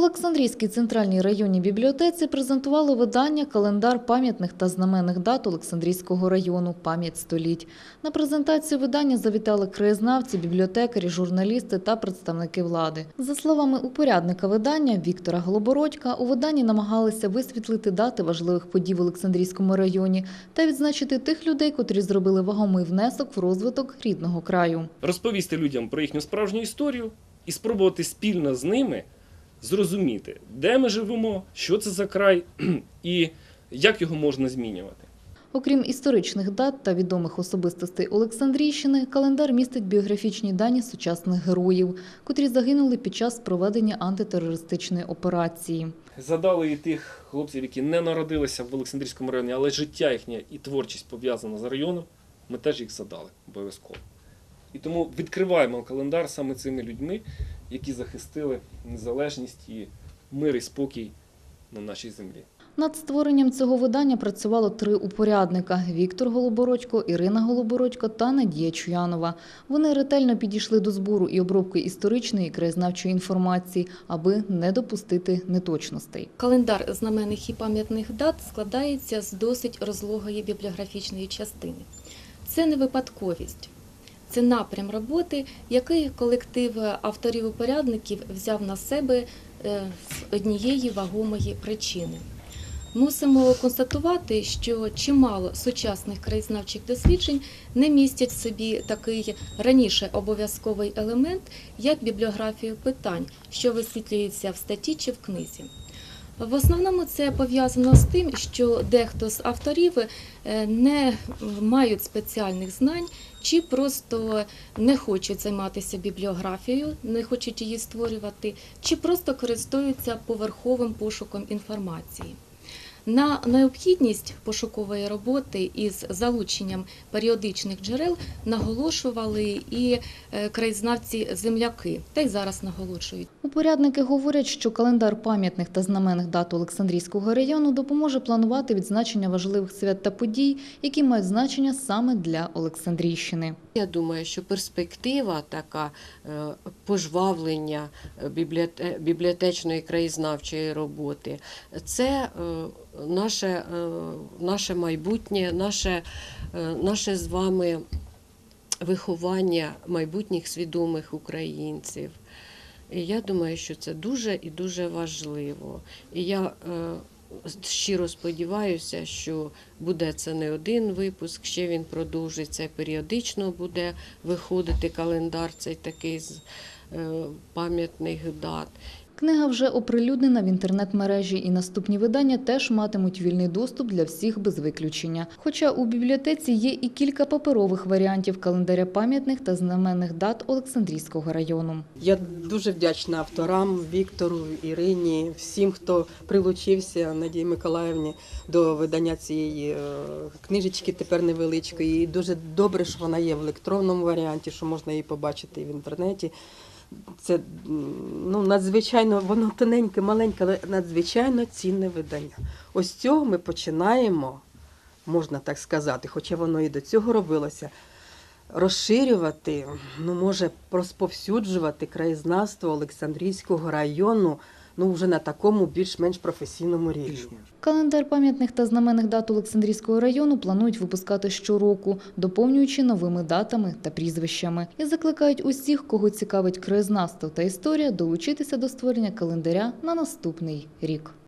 Олександрійській центральній районній бібліотеці презентували видання Календар пам'ятних та знаменних дат Олександрійського району Пам'ять століть. На презентацію видання завітали краєзнавці, бібліотекарі, журналісти та представники влади. За словами упорядника видання Віктора Голобородька, у виданні намагалися висвітлити дати важливих подій в Олександрійському районі та відзначити тих людей, котрі зробили вагомий внесок в розвиток рідного краю. розповісти людям про їхню справжню історію і спробувати спільно з ними зрозуміти, де ми живемо, що це за край і як його можна змінювати. Окрім історичних дат та відомих особистостей Олександрійщини, календар містить біографічні дані сучасних героїв, котрі загинули під час проведення антитерористичної операції. Задали і тих хлопців, які не народилися в Олександрійському районі, але життя їхнє і творчість пов'язана з районом, ми теж їх задали обов'язково. І тому відкриваємо календар саме цими людьми, які захистили незалежність і мир і спокій на нашій землі. Над створенням цього видання працювало три упорядника: Віктор Голобородько, Ірина Голобородько та Надія Чуянова. Вони ретельно підійшли до збору і обробки історичної і краєзнавчої інформації, аби не допустити неточностей. Календар знаменних і пам'ятних дат складається з досить розлогої бібліографічної частини. Це не випадковість, це напрям роботи, який колектив авторів-упорядників взяв на себе е, з однієї вагомої причини. Мусимо констатувати, що чимало сучасних краєзнавчих досліджень не містять в собі такий раніше обов'язковий елемент, як бібліографію питань, що висвітлюється в статті чи в книзі. В основному це пов'язано з тим, що дехто з авторів е, не мають спеціальних знань чи просто не хочуть займатися бібліографією, не хочуть її створювати, чи просто користуються поверховим пошуком інформації. На необхідність пошукової роботи із залученням періодичних джерел наголошували і е, краєзнавці-земляки, та й зараз наголошують. Упорядники говорять, що календар пам'ятних та знаменних дат Олександрійського району допоможе планувати відзначення важливих свят та подій, які мають значення саме для Олександрійщини. Я думаю, що перспектива така е, пожвавлення е, бібліотечної краєзнавчої роботи це наше, е, наше майбутнє, наше, е, наше з вами виховання майбутніх свідомих українців. І я думаю, що це дуже і дуже важливо. І я е, щиро сподіваюся, що буде це не один випуск, ще він продовжиться періодично буде виходити календар цей такий з пам'ятних дат. Книга вже оприлюднена в інтернет-мережі, і наступні видання теж матимуть вільний доступ для всіх без виключення. Хоча у бібліотеці є і кілька паперових варіантів календаря пам'ятних та знаменних дат Олександрійського району. Я дуже вдячна авторам Віктору, Ірині, всім, хто прилучився Надії Миколаївні до видання цієї е, книжечки, тепер невеличкої. І дуже добре, що вона є в електронному варіанті, що можна її побачити і в інтернеті. Це ну, надзвичайно, воно тоненьке, маленьке, але надзвичайно цінне видання. Ось цього ми починаємо, можна так сказати, хоча воно і до цього робилося, розширювати, ну може розповсюджувати краєзнавство Олександрійського району ну вже на такому більш-менш професійному рівні. Календар пам'ятних та знаменних дат Олександрійського району планують випускати щороку, доповнюючи новими датами та прізвищами. І закликають усіх, кого цікавить краєзнавство та історія, долучитися до створення календаря на наступний рік.